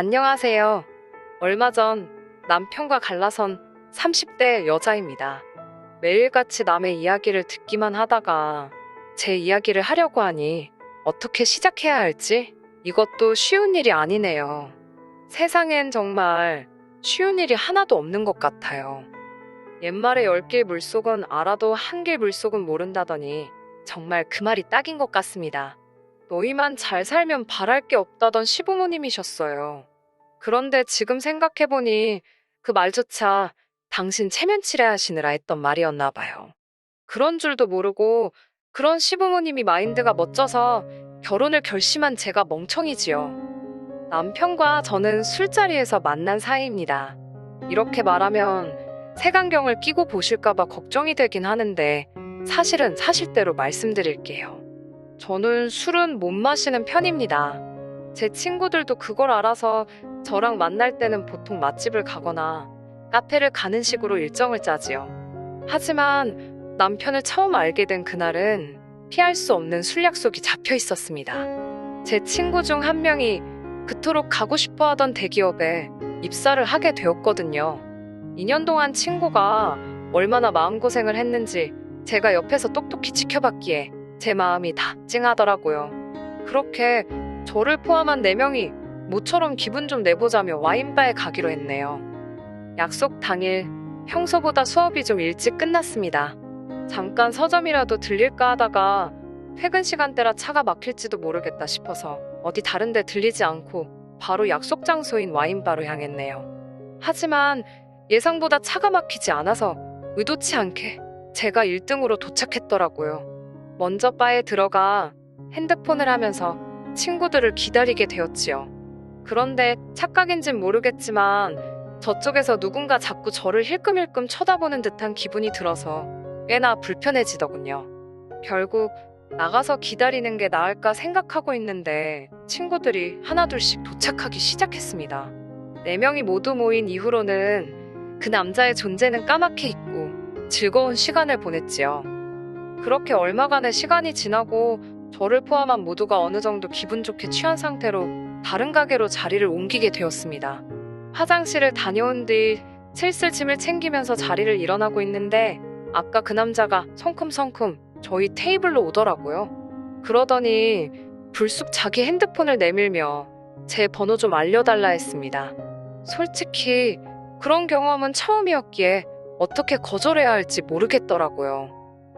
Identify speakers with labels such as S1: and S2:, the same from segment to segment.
S1: 안녕하세요. 얼마 전 남편과 갈라선 30대 여자입니다. 매일같이 남의 이야기를 듣기만 하다가 제 이야기를 하려고 하니 어떻게 시작해야 할지 이것도 쉬운 일이 아니네요. 세상엔 정말 쉬운 일이 하나도 없는 것 같아요. 옛말에 열 길 물속은 알아도 한 길 물속은 모른다더니 정말 그 말이 딱인 것 같습니다. 너희만 잘 살면 바랄 게 없다던 시부모님이셨어요. 그런데 지금 생각해보니 그 말조차 당신 체면치레 하시느라 했던 말이었나 봐요. 그런 줄도 모르고 그런 시부모님이 마인드가 멋져서 결혼을 결심한 제가 멍청이지요. 남편과 저는 술자리에서 만난 사이입니다. 이렇게 말하면 색안경을 끼고 보실까봐 걱정이 되긴 하는데 사실은 사실대로 말씀드릴게요. 저는 술은 못 마시는 편입니다. 제 친구들도 그걸 알아서 저랑 만날 때는 보통 맛집을 가거나 카페를 가는 식으로 일정을 짜지요. 하지만 남편을 처음 알게 된 그날은 피할 수 없는 술 약속이 잡혀 있었습니다. 제 친구 중 한 명이 그토록 가고 싶어 하던 대기업에 입사를 하게 되었거든요. 2년 동안 친구가 얼마나 마음고생을 했는지 제가 옆에서 똑똑히 지켜봤기에 제 마음이 다 찡하더라고요. 그렇게 저를 포함한 4명이 모처럼 기분 좀 내보자며 와인바에 가기로 했네요. 약속 당일 평소보다 수업이 좀 일찍 끝났습니다. 잠깐 서점이라도 들릴까 하다가 퇴근 시간대라 차가 막힐지도 모르겠다 싶어서 어디 다른 데 들리지 않고 바로 약속 장소인 와인바로 향했네요. 하지만 예상보다 차가 막히지 않아서 의도치 않게 제가 1등으로 도착했더라고요. 먼저 바에 들어가 핸드폰을 하면서 친구들을 기다리게 되었지요. 그런데 착각인진 모르겠지만 저쪽에서 누군가 자꾸 저를 힐끔힐끔 쳐다보는 듯한 기분이 들어서 꽤나 불편해지더군요. 결국 나가서 기다리는 게 나을까 생각하고 있는데 친구들이 하나둘씩 도착하기 시작했습니다. 네 명이 모두 모인 이후로는 그 남자의 존재는 까맣게 잊고 즐거운 시간을 보냈지요. 그렇게 얼마간의 시간이 지나고 저를 포함한 모두가 어느 정도 기분 좋게 취한 상태로 다른 가게로 자리를 옮기게 되었습니다. 화장실을 다녀온 뒤 슬슬 짐을 챙기면서 자리를 일어나고 있는데 아까 그 남자가 성큼성큼 저희 테이블로 오더라고요. 그러더니 불쑥 자기 핸드폰을 내밀며 제 번호 좀 알려달라 했습니다. 솔직히 그런 경험은 처음이었기에 어떻게 거절해야 할지 모르겠더라고요.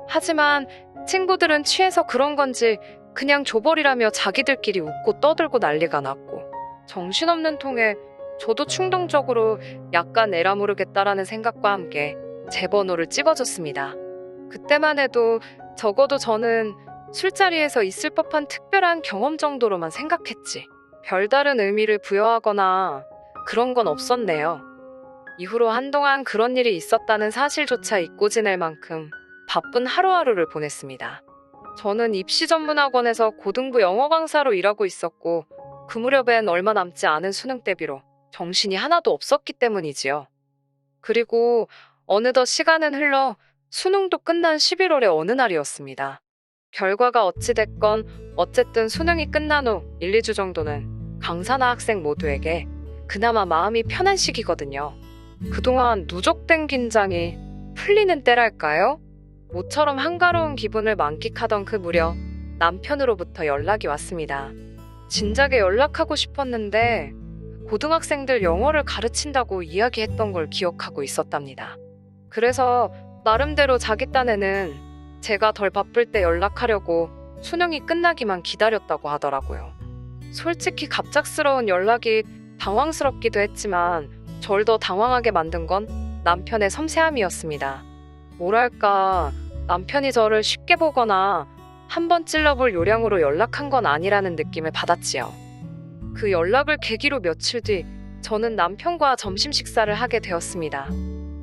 S1: 하지만 친구들은 취해서 그런 건지 그냥 줘버리라며 자기들끼리 웃고 떠들고 난리가 났고 정신없는 통에 저도 충동적으로 약간 에라 모르겠다라는 생각과 함께 제 번호를 찍어줬습니다. 그때만 해도 적어도 저는 술자리에서 있을 법한 특별한 경험 정도로만 생각했지. 별다른 의미를 부여하거나 그런 건 없었네요. 이후로 한동안 그런 일이 있었다는 사실조차 잊고 지낼 만큼 바쁜 하루하루를 보냈습니다. 저는 입시 전문학원에서 고등부 영어 강사로 일하고 있었고 그 무렵엔 얼마 남지 않은 수능 대비로 정신이 하나도 없었기 때문이지요. 그리고 어느덧 시간은 흘러 수능도 끝난 11월의 어느 날이었습니다. 결과가 어찌됐건 어쨌든 수능이 끝난 후 1, 2주 정도는 강사나 학생 모두에게 그나마 마음이 편한 시기거든요. 그동안 누적된 긴장이 풀리는 때랄까요? 모처럼 한가로운 기분을 만끽하던 그 무렵 남편으로부터 연락이 왔습니다. 진작에 연락하고 싶었는데 고등학생들 영어를 가르친다고 이야기했던 걸 기억하고 있었답니다. 그래서 나름대로 자기 딴에는 제가 덜 바쁠 때 연락하려고 수능이 끝나기만 기다렸다고 하더라고요. 솔직히 갑작스러운 연락이 당황스럽기도 했지만 절 더 당황하게 만든 건 남편의 섬세함이었습니다. 뭐랄까, 남편이 저를 쉽게 보거나 한 번 찔러볼 요량으로 연락한 건 아니라는 느낌을 받았지요. 그 연락을 계기로 며칠 뒤 저는 남편과 점심 식사를 하게 되었습니다.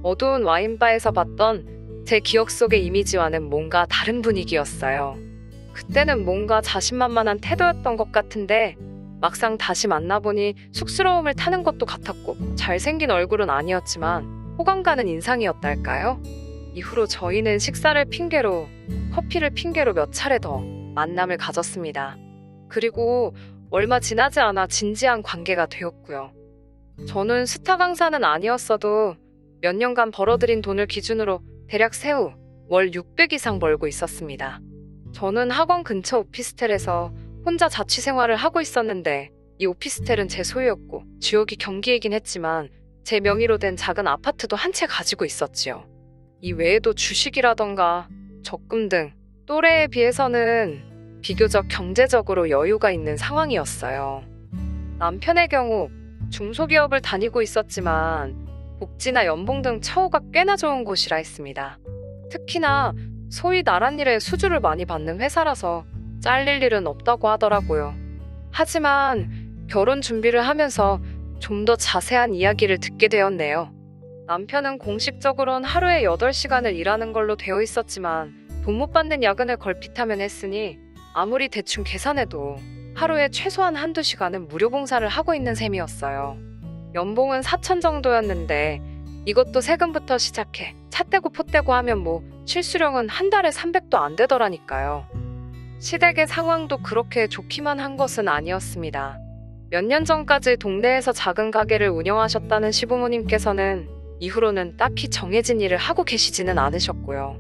S1: 어두운 와인바에서 봤던 제 기억 속의 이미지와는 뭔가 다른 분위기였어요. 그때는 뭔가 자신만만한 태도였던 것 같은데 막상 다시 만나보니 쑥스러움을 타는 것도 같았고 잘생긴 얼굴은 아니었지만 호감 가는 인상이었달까요? 이후로 저희는 식사를 핑계로 커피를 핑계로 몇 차례 더 만남을 가졌습니다. 그리고 얼마 지나지 않아 진지한 관계가 되었고요. 저는 스타 강사는 아니었어도 몇 년간 벌어들인 돈을 기준으로 대략 세후 월 600 이상 벌고 있었습니다. 저는 학원 근처 오피스텔에서 혼자 자취 생활을 하고 있었는데 이 오피스텔은 제 소유였고 지역이 경기이긴 했지만 제 명의로 된 작은 아파트도 한 채 가지고 있었지요. 이 외에도 주식이라던가 적금 등 또래에 비해서는 비교적 경제적으로 여유가 있는 상황이었어요. 남편의 경우 중소기업을 다니고 있었지만 복지나 연봉 등 처우가 꽤나 좋은 곳이라 했습니다. 특히나 소위 나란 일에 수주를 많이 받는 회사라서 잘릴 일은 없다고 하더라고요. 하지만 결혼 준비를 하면서 좀 더 자세한 이야기를 듣게 되었네요. 남편은 공식적으로는 하루에 8시간을 일하는 걸로 되어 있었지만 돈 못 받는 야근을 걸핏하면 했으니 아무리 대충 계산해도 하루에 최소한 한두 시간은 무료 봉사를 하고 있는 셈이었어요. 연봉은 4천 정도였는데 이것도 세금부터 시작해 차 떼고 포 떼고 하면 뭐 실수령은 한 달에 300도 안 되더라니까요. 시댁의 상황도 그렇게 좋기만 한 것은 아니었습니다. 몇 년 전까지 동네에서 작은 가게를 운영하셨다는 시부모님께서는 이후로는 딱히 정해진 일을 하고 계시지는 않으셨고요.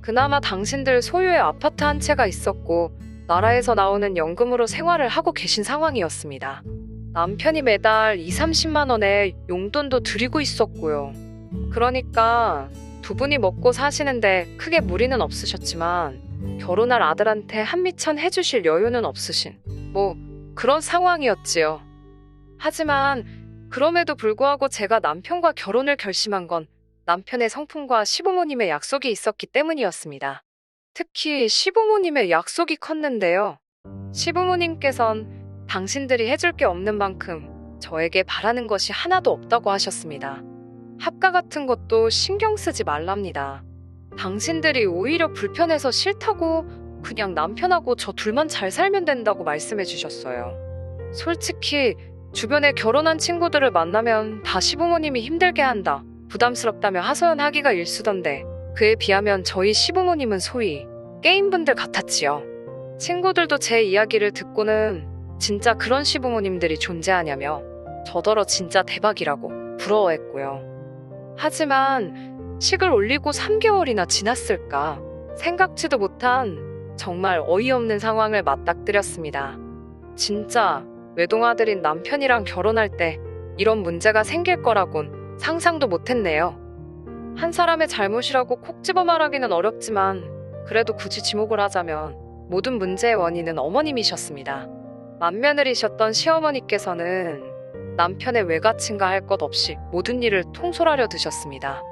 S1: 그나마 당신들 소유의 아파트 한 채가 있었고 나라에서 나오는 연금으로 생활을 하고 계신 상황이었습니다. 남편이 매달 2, 30만 원의 용돈도 드리고 있었고요. 그러니까 두 분이 먹고 사시는데 크게 무리는 없으셨지만 결혼할 아들한테 한미천 해주실 여유는 없으신 뭐 그런 상황이었지요. 하지만 그럼에도 불구하고 제가 남편과 결혼을 결심한 건 남편의 성품과 시부모님의 약속이 있었기 때문이었습니다. 특히 시부모님의 약속이 컸는데요. 시부모님께선 당신들이 해줄 게 없는 만큼 저에게 바라는 것이 하나도 없다고 하셨습니다. 합가 같은 것도 신경 쓰지 말랍니다. 당신들이 오히려 불편해서 싫다고 그냥 남편하고 저 둘만 잘 살면 된다고 말씀해 주셨어요. 솔직히 주변에 결혼한 친구들을 만나면 다 시부모님이 힘들게 한다. 부담스럽다며 하소연하기가 일쑤던데 그에 비하면 저희 시부모님은 소위 게임분들 같았지요. 친구들도 제 이야기를 듣고는 진짜 그런 시부모님들이 존재하냐며 저더러 진짜 대박이라고 부러워했고요. 하지만 식을 올리고 3개월이나 지났을까 생각지도 못한 정말 어이없는 상황을 맞닥뜨렸습니다. 진짜 외동아들인 남편이랑 결혼할 때 이런 문제가 생길 거라곤 상상도 못했네요. 한 사람의 잘못이라고 콕 집어 말하기는 어렵지만 그래도 굳이 지목을 하자면 모든 문제의 원인은 어머님이셨습니다. 맏며느리셨던 시어머니께서는 남편의 외가친가 할 것 없이 모든 일을 통솔하려 드셨습니다.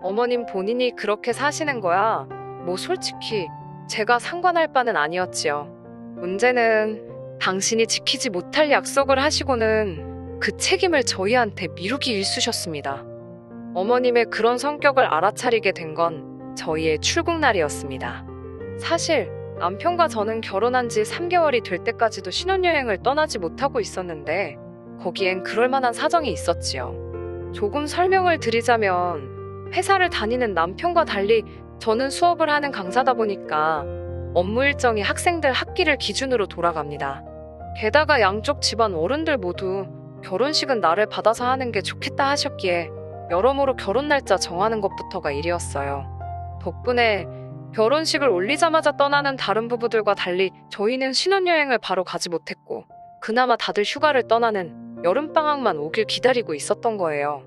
S1: 어머님 본인이 그렇게 사시는 거야. 뭐 솔직히 제가 상관할 바는 아니었지요. 문제는 당신이 지키지 못할 약속을 하시고는 그 책임을 저희한테 미루기 일쑤셨습니다. 어머님의 그런 성격을 알아차리게 된 건 저희의 출국날이었습니다. 사실 남편과 저는 결혼한 지 3개월이 될 때까지도 신혼여행을 떠나지 못하고 있었는데 거기엔 그럴 만한 사정이 있었지요. 조금 설명을 드리자면 회사를 다니는 남편과 달리 저는 수업을 하는 강사다 보니까 업무 일정이 학생들 학기를 기준으로 돌아갑니다. 게다가 양쪽 집안 어른들 모두 결혼식은 나를 받아서 하는 게 좋겠다 하셨기에 여러모로 결혼 날짜 정하는 것부터가 일이었어요. 덕분에 결혼식을 올리자마자 떠나는 다른 부부들과 달리 저희는 신혼여행을 바로 가지 못했고 그나마 다들 휴가를 떠나는 여름방학만 오길 기다리고 있었던 거예요.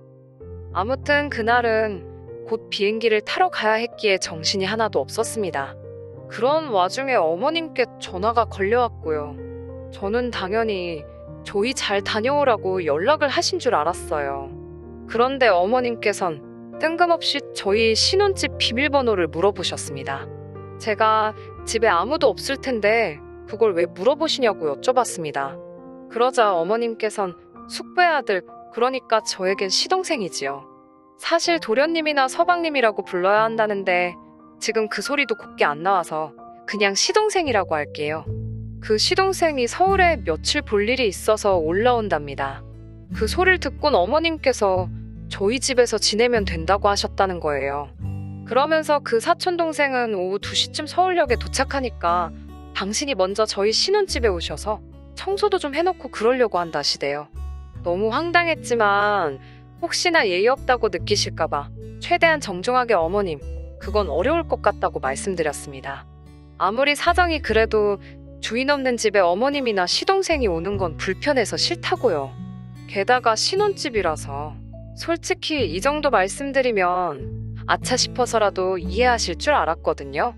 S1: 아무튼 그날은 곧 비행기를 타러 가야 했기에 정신이 하나도 없었습니다. 그런 와중에 어머님께 전화가 걸려왔고요. 저는 당연히 저희 잘 다녀오라고 연락을 하신 줄 알았어요. 그런데 어머님께선 뜬금없이 저희 신혼집 비밀번호를 물어보셨습니다. 제가 집에 아무도 없을 텐데 그걸 왜 물어보시냐고 여쭤봤습니다. 그러자 어머님께선 숙부의 아들, 그러니까 저에겐 시동생이지요. 사실 도련님이나 서방님이라고 불러야 한다는데 지금 그 소리도 곱게 안 나와서 그냥 시동생이라고 할게요. 그 시동생이 서울에 며칠 볼 일이 있어서 올라온답니다. 그 소리를 듣곤 어머님께서 저희 집에서 지내면 된다고 하셨다는 거예요. 그러면서 그 사촌 동생은 오후 2시쯤 서울역에 도착하니까 당신이 먼저 저희 신혼집에 오셔서 청소도 좀 해놓고 그러려고 한다시대요. 너무 황당했지만 혹시나 예의 없다고 느끼실까봐 최대한 정중하게 어머님, 그건 어려울 것 같다고 말씀드렸습니다. 아무리 사정이 그래도 주인 없는 집에 어머님이나 시동생이 오는 건 불편해서 싫다고요. 게다가 신혼집이라서 솔직히 이 정도 말씀드리면 아차 싶어서라도 이해하실 줄 알았거든요.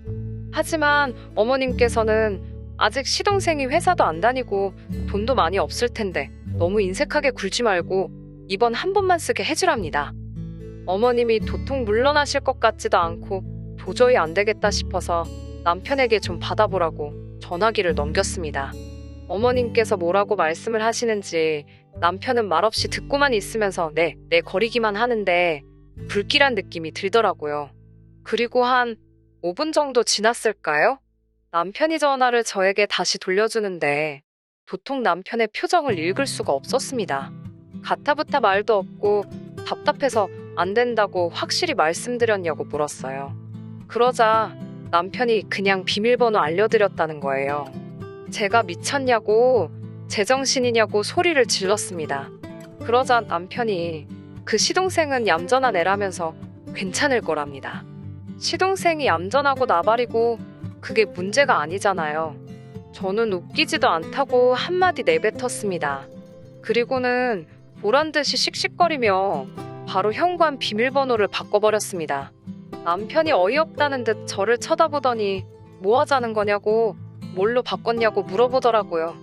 S1: 하지만 어머님께서는 아직 시동생이 회사도 안 다니고 돈도 많이 없을 텐데 너무 인색하게 굴지 말고 이번 한 번만 쓰게 해주랍니다. 어머님이 도통 물러나실 것 같지도 않고 도저히 안 되겠다 싶어서 남편에게 좀 받아보라고 전화기를 넘겼습니다. 어머님께서 뭐라고 말씀을 하시는지 남편은 말없이 듣고만 있으면서 네, 네 거리기만 하는데 불길한 느낌이 들더라고요. 그리고 한 5분 정도 지났을까요? 남편이 전화를 저에게 다시 돌려주는데 도통 남편의 표정을 읽을 수가 없었습니다. 가타부타 말도 없고 답답해서 안 된다고 확실히 말씀드렸냐고 물었어요. 그러자 남편이 그냥 비밀번호 알려드렸다는 거예요. 제가 미쳤냐고, 제정신이냐고 소리를 질렀습니다. 그러자 남편이 그 시동생은 얌전한 애라면서 괜찮을 거랍니다. 시동생이 얌전하고 나발이고 그게 문제가 아니잖아요. 저는 웃기지도 않다고 한마디 내뱉었습니다. 그리고는 보란 듯이 씩씩거리며 바로 현관 비밀번호를 바꿔버렸습니다. 남편이 어이없다는 듯 저를 쳐다보더니 뭐 하자는 거냐고 뭘로 바꿨냐고 물어보더라고요.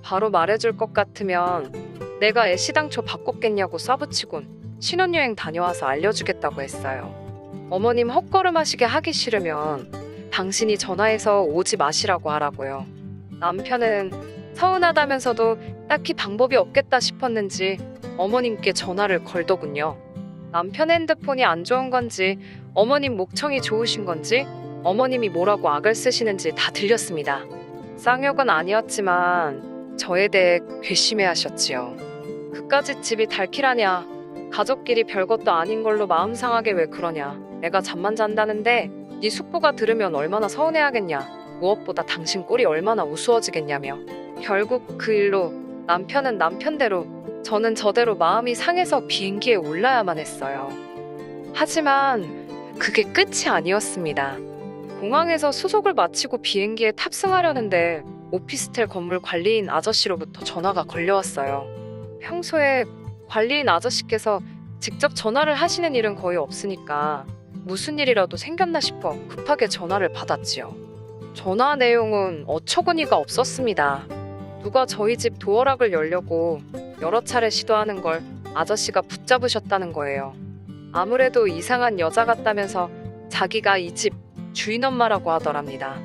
S1: 바로 말해줄 것 같으면 내가 애시당초 바꿨겠냐고 쏴붙이곤 신혼여행 다녀와서 알려주겠다고 했어요. 어머님 헛걸음 하시게 하기 싫으면 당신이 전화해서 오지 마시라고 하라고요. 남편은 서운하다면서도 딱히 방법이 없겠다 싶었는지 어머님께 전화를 걸더군요. 남편 핸드폰이 안 좋은 건지 어머님 목청이 좋으신 건지 어머님이 뭐라고 악을 쓰시는지 다 들렸습니다. 쌍욕은 아니었지만 저에 대해 괘씸해 하셨지요. 그까짓 집이 달키라냐. 가족끼리 별것도 아닌 걸로 마음 상하게 왜 그러냐. 내가 잠만 잔다는데 네 숙부가 들으면 얼마나 서운해하겠냐. 무엇보다 당신 꼴이 얼마나 우스워지겠냐며. 결국 그 일로 남편은 남편대로 저는 저대로 마음이 상해서 비행기에 올라야만 했어요. 하지만 그게 끝이 아니었습니다. 공항에서 수속을 마치고 비행기에 탑승하려는데 오피스텔 건물 관리인 아저씨로부터 전화가 걸려왔어요. 평소에 관리인 아저씨께서 직접 전화를 하시는 일은 거의 없으니까 무슨 일이라도 생겼나 싶어 급하게 전화를 받았지요. 전화 내용은 어처구니가 없었습니다. 누가 저희 집 도어락을 열려고 여러 차례 시도하는 걸 아저씨가 붙잡으셨다는 거예요. 아무래도 이상한 여자 같다면서 자기가 이 집 주인 엄마라고 하더랍니다.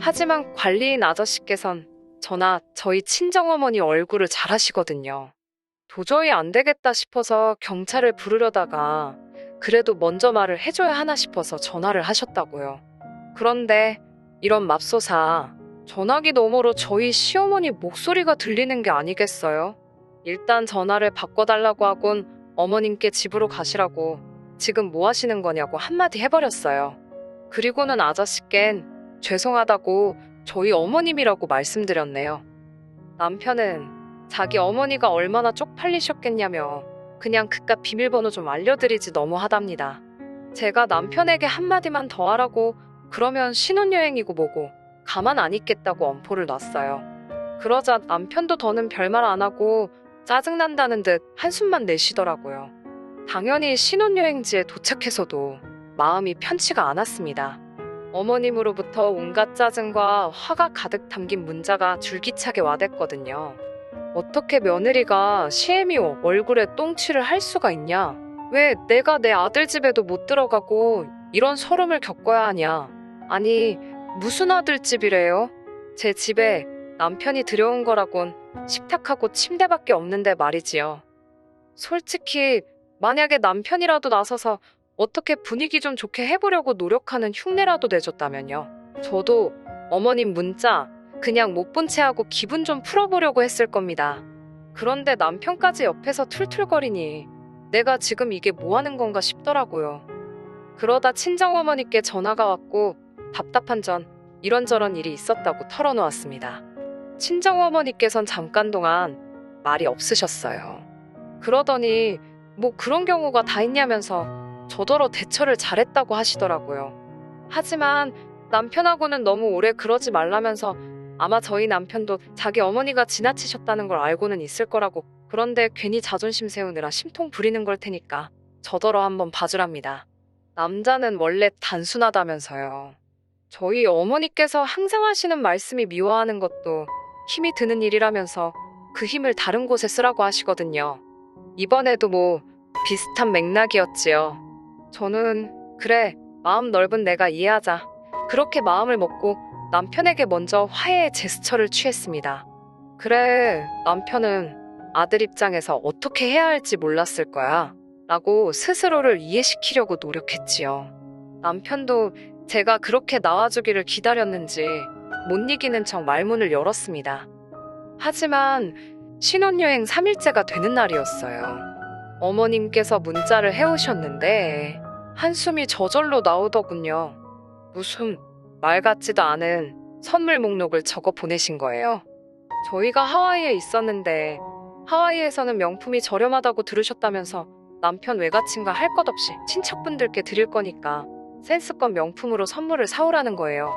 S1: 하지만 관리인 아저씨께선 저나 저희 친정어머니 얼굴을 잘 아시거든요. 도저히 안 되겠다 싶어서 경찰을 부르려다가 그래도 먼저 말을 해줘야 하나 싶어서 전화를 하셨다고요. 그런데 이런 맙소사 전화기 너머로 저희 시어머니 목소리가 들리는 게 아니겠어요? 일단 전화를 바꿔달라고 하곤 어머님께 집으로 가시라고 지금 뭐 하시는 거냐고 한마디 해버렸어요. 그리고는 아저씨껜 죄송하다고 저희 어머님이라고 말씀드렸네요. 남편은 자기 어머니가 얼마나 쪽팔리셨겠냐며 그냥 그깟 비밀번호 좀 알려드리지 너무하답니다. 제가 남편에게 한마디만 더 하라고 그러면 신혼여행이고 뭐고 가만 안 있겠다고 엄포를 놨어요. 그러자 남편도 더는 별말 안 하고 짜증난다는 듯 한숨만 내쉬더라고요. 당연히 신혼여행지에 도착해서도 마음이 편치가 않았습니다. 어머님으로부터 온갖 짜증과 화가 가득 담긴 문자가 줄기차게 와댔거든요. 어떻게 며느리가 시애미오 얼굴에 똥칠을 할 수가 있냐? 왜 내가 내 아들 집에도 못 들어가고 이런 서름을 겪어야 하냐? 아니, 무슨 아들 집이래요? 제 집에 남편이 들여온 거라곤 식탁하고 침대밖에 없는데 말이지요. 솔직히 만약에 남편이라도 나서서 어떻게 분위기 좀 좋게 해보려고 노력하는 흉내라도 내줬다면요. 저도 어머님 문자 그냥 못 본 채 하고 기분 좀 풀어보려고 했을 겁니다. 그런데 남편까지 옆에서 툴툴거리니 내가 지금 이게 뭐 하는 건가 싶더라고요. 그러다 친정어머니께 전화가 왔고 답답한 전 이런저런 일이 있었다고 털어놓았습니다. 친정 어머니께선 잠깐 동안 말이 없으셨어요. 그러더니 뭐 그런 경우가 다 있냐면서 저더러 대처를 잘했다고 하시더라고요. 하지만 남편하고는 너무 오래 그러지 말라면서 아마 저희 남편도 자기 어머니가 지나치셨다는 걸 알고는 있을 거라고 그런데 괜히 자존심 세우느라 심통 부리는 걸 테니까 저더러 한번 봐주랍니다. 남자는 원래 단순하다면서요. 저희 어머니께서 항상 하시는 말씀이 미워하는 것도 힘이 드는 일이라면서 그 힘을 다른 곳에 쓰라고 하시거든요. 이번에도 뭐 비슷한 맥락이었지요. 저는 그래 마음 넓은 내가 이해하자. 그렇게 마음을 먹고 남편에게 먼저 화해의 제스처를 취했습니다. 그래 남편은 아들 입장에서 어떻게 해야 할지 몰랐을 거야. 라고 스스로를 이해시키려고 노력했지요. 남편도 제가 그렇게 나와주기를 기다렸는지 못 이기는 척 말문을 열었습니다. 하지만 신혼여행 3일째가 되는 날이었어요. 어머님께서 문자를 해오셨는데 한숨이 저절로 나오더군요. 무슨 말 같지도 않은 선물 목록을 적어 보내신 거예요. 저희가 하와이에 있었는데 하와이에서는 명품이 저렴하다고 들으셨다면서 남편 외가친과 할 것 없이 친척분들께 드릴 거니까 센스권 명품으로 선물을 사오라는 거예요.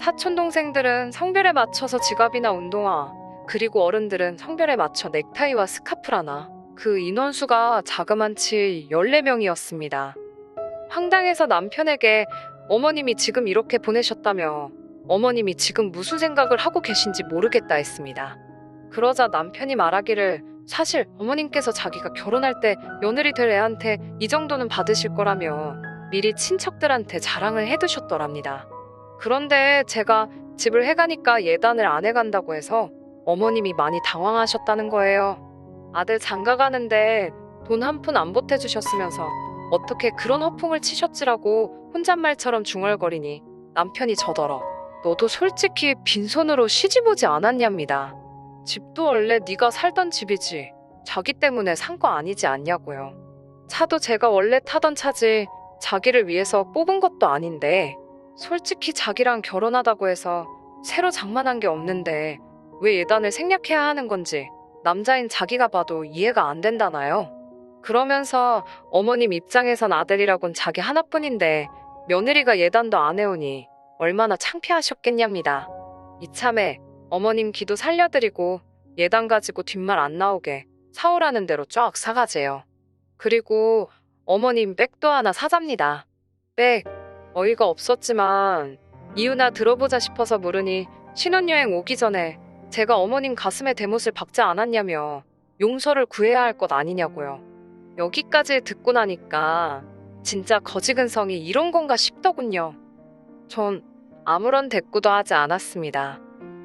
S1: 사촌 동생들은 성별에 맞춰서 지갑이나 운동화, 그리고 어른들은 성별에 맞춰 넥타이와 스카프라나 그 인원수가 자그만치 14명이었습니다. 황당해서 남편에게 어머님이 지금 이렇게 보내셨다며 어머님이 지금 무슨 생각을 하고 계신지 모르겠다 했습니다. 그러자 남편이 말하기를 사실 어머님께서 자기가 결혼할 때 며느리 될 애한테 이 정도는 받으실 거라며 미리 친척들한테 자랑을 해두셨더랍니다. 그런데 제가 집을 해가니까 예단을 안 해간다고 해서 어머님이 많이 당황하셨다는 거예요. 아들 장가 가는데 돈 한 푼 안 보태주셨으면서 어떻게 그런 허풍을 치셨지라고 혼잣말처럼 중얼거리니 남편이 저더러 너도 솔직히 빈손으로 시집 오지 않았냐입니다. 집도 원래 네가 살던 집이지 자기 때문에 산 거 아니지 않냐고요. 차도 제가 원래 타던 차지 자기를 위해서 뽑은 것도 아닌데 솔직히 자기랑 결혼하다고 해서 새로 장만한 게 없는데 왜 예단을 생략해야 하는 건지 남자인 자기가 봐도 이해가 안 된다나요? 그러면서 어머님 입장에선 아들이라곤 자기 하나뿐인데 며느리가 예단도 안 해오니 얼마나 창피하셨겠냐입니다. 이참에 어머님 기도 살려드리고 예단 가지고 뒷말 안 나오게 사오라는 대로 쫙 사가재요. 그리고 어머님 백도 하나 사잡니다. 백 어이가 없었지만 이유나 들어보자 싶어서 물으니 신혼여행 오기 전에 제가 어머님 가슴에 대못을 박지 않았냐며 용서를 구해야 할 것 아니냐고요. 여기까지 듣고 나니까 진짜 거지근성이 이런 건가 싶더군요. 전 아무런 대꾸도 하지 않았습니다.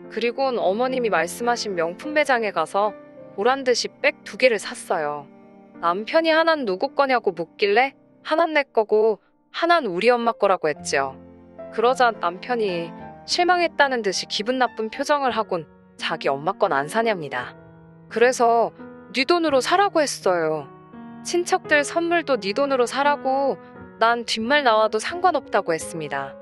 S1: 그리곤 어머님이 말씀하신 명품 매장에 가서 보란 듯이 백 두 개를 샀어요. 남편이 하나는 누구 거냐고 묻길래 하나는 내 거고 하나는 우리 엄마 거라고 했죠. 그러자 남편이 실망했다는 듯이 기분 나쁜 표정을 하곤 자기 엄마 건 안 사냐입니다. 그래서 네 돈으로 사라고 했어요. 친척들 선물도 네 돈으로 사라고 난 뒷말 나와도 상관없다고 했습니다.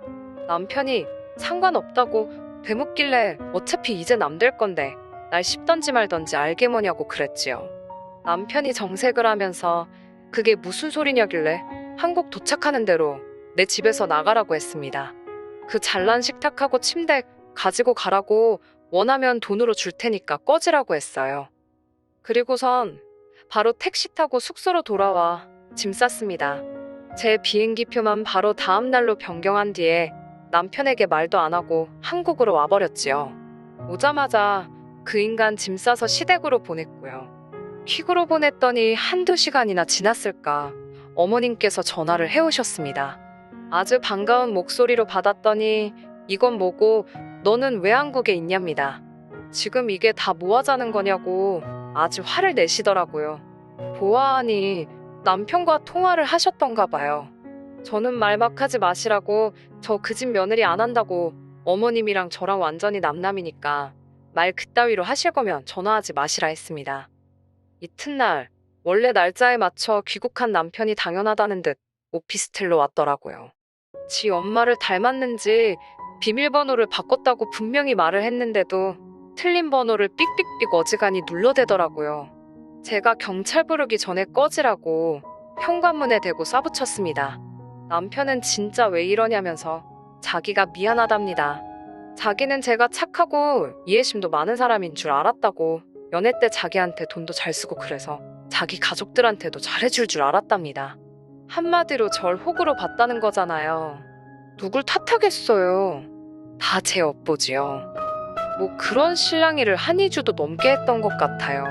S1: 남편이 상관없다고 되묻길래 어차피 이제 남될 건데 날 씹던지 말던지 알게 뭐냐고 그랬지요. 남편이 정색을 하면서 그게 무슨 소리냐길래 한국 도착하는 대로 내 집에서 나가라고 했습니다. 그 잘난 식탁하고 침대 가지고 가라고 원하면 돈으로 줄 테니까 꺼지라고 했어요. 그리고선 바로 택시 타고 숙소로 돌아와 짐 쌌습니다. 제 비행기표만 바로 다음 날로 변경한 뒤에 남편에게 말도 안 하고 한국으로 와버렸지요. 오자마자 그 인간 짐 싸서 시댁으로 보냈고요. 퀵으로 보냈더니 한두 시간이나 지났을까 어머님께서 전화를 해오셨습니다. 아주 반가운 목소리로 받았더니 이건 뭐고 너는 왜 한국에 있냐입니다. 지금 이게 다 뭐 하자는 거냐고 아주 화를 내시더라고요. 보아하니 남편과 통화를 하셨던가 봐요. 저는 말막 하지 마시라고 저 그 집 며느리 안 한다고 어머님이랑 저랑 완전히 남남이니까 말 그따위로 하실 거면 전화하지 마시라 했습니다. 이튿날 원래 날짜에 맞춰 귀국한 남편이 당연하다는 듯 오피스텔로 왔더라고요. 지 엄마를 닮았는지 비밀번호를 바꿨다고 분명히 말을 했는데도 틀린 번호를 삑삑삑 어지간히 눌러대더라고요. 제가 경찰 부르기 전에 꺼지라고 현관문에 대고 싸붙였습니다. 남편은 진짜 왜 이러냐면서 자기가 미안하답니다. 자기는 제가 착하고 이해심도 많은 사람인 줄 알았다고 연애 때 자기한테 돈도 잘 쓰고 그래서 자기 가족들한테도 잘해줄 줄 알았답니다. 한마디로 절 호구로 봤다는 거잖아요. 누굴 탓하겠어요. 다 제 업보지요. 뭐 그런 실랑이를 한이주도 넘게 했던 것 같아요.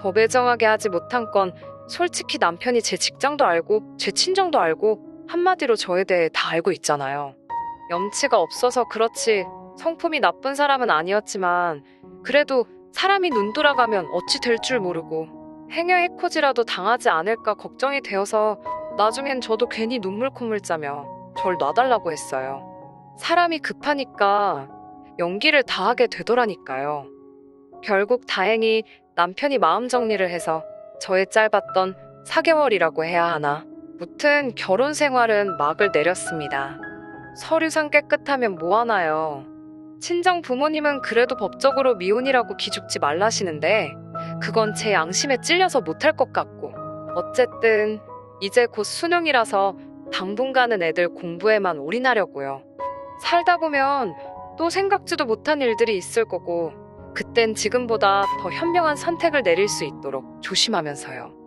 S1: 더 매정하게 하지 못한 건 솔직히 남편이 제 직장도 알고 제 친정도 알고 한마디로 저에 대해 다 알고 있잖아요. 염치가 없어서 그렇지 성품이 나쁜 사람은 아니었지만 그래도 사람이 눈 돌아가면 어찌 될 줄 모르고 행여 해코지라도 당하지 않을까 걱정이 되어서 나중엔 저도 괜히 눈물 콧물 짜며 절 놔달라고 했어요. 사람이 급하니까 연기를 다 하게 되더라니까요. 결국 다행히 남편이 마음 정리를 해서 저의 짧았던 4개월이라고 해야 하나. 무튼 결혼 생활은 막을 내렸습니다. 서류상 깨끗하면 뭐하나요? 친정 부모님은 그래도 법적으로 미혼이라고 기죽지 말라시는데 그건 제 양심에 찔려서 못할 것 같고 어쨌든 이제 곧 수능이라서 당분간은 애들 공부에만 올인하려고요. 살다 보면 또 생각지도 못한 일들이 있을 거고 그땐 지금보다 더 현명한 선택을 내릴 수 있도록 조심하면서요.